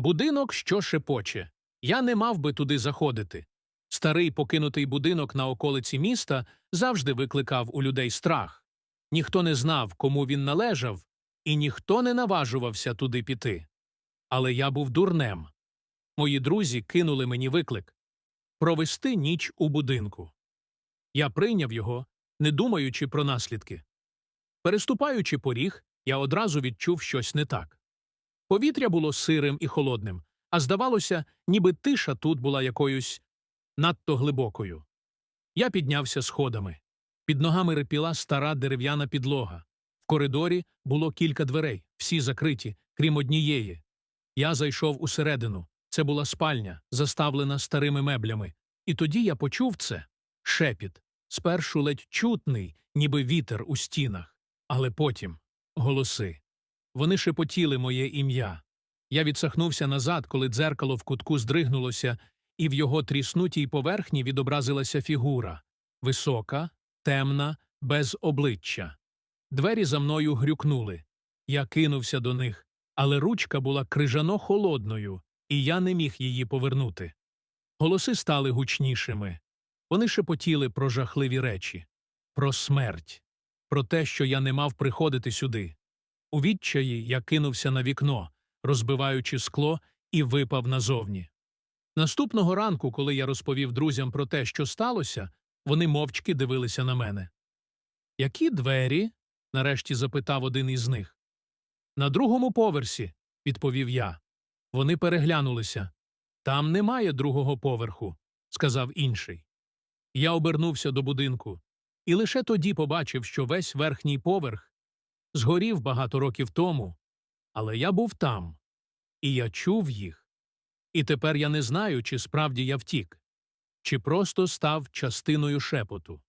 Будинок, що шепоче. Я не мав би туди заходити. Старий покинутий будинок на околиці міста завжди викликав у людей страх. Ніхто не знав, кому він належав, і ніхто не наважувався туди піти. Але я був дурнем. Мої друзі кинули мені виклик провести ніч у будинку. Я прийняв його, не думаючи про наслідки. Переступаючи поріг, я одразу відчув щось не так. Повітря було сирим і холодним, а здавалося, ніби тиша тут була якоюсь надто глибокою. Я піднявся сходами. Під ногами рипіла стара дерев'яна підлога. В коридорі було кілька дверей, всі закриті, крім однієї. Я зайшов усередину. Це була спальня, заставлена старими меблями. І тоді я почув це шепіт, спершу ледь чутний, ніби вітер у стінах, але потім голоси. Вони шепотіли моє ім'я. Я відсахнувся назад, коли дзеркало в кутку здригнулося, і в його тріснутій поверхні відобразилася фігура висока, темна, без обличчя. Двері за мною грюкнули. Я кинувся до них, але ручка була крижано холодною, і я не міг її повернути. Голоси стали гучнішими. Вони шепотіли про жахливі речі, про смерть, про те, що я не мав приходити сюди. У відчаї я кинувся на вікно, розбиваючи скло, і випав назовні. Наступного ранку, коли я розповів друзям про те, що сталося, вони мовчки дивилися на мене. Які двері? нарешті запитав один із них. На другому поверсі, відповів я. Вони переглянулися. Там немає другого поверху, сказав інший. Я обернувся до будинку і лише тоді побачив, що весь верхній поверх згорів багато років тому, але я був там, і я чув їх. І тепер я не знаю, чи справді я втік, чи просто став частиною шепоту.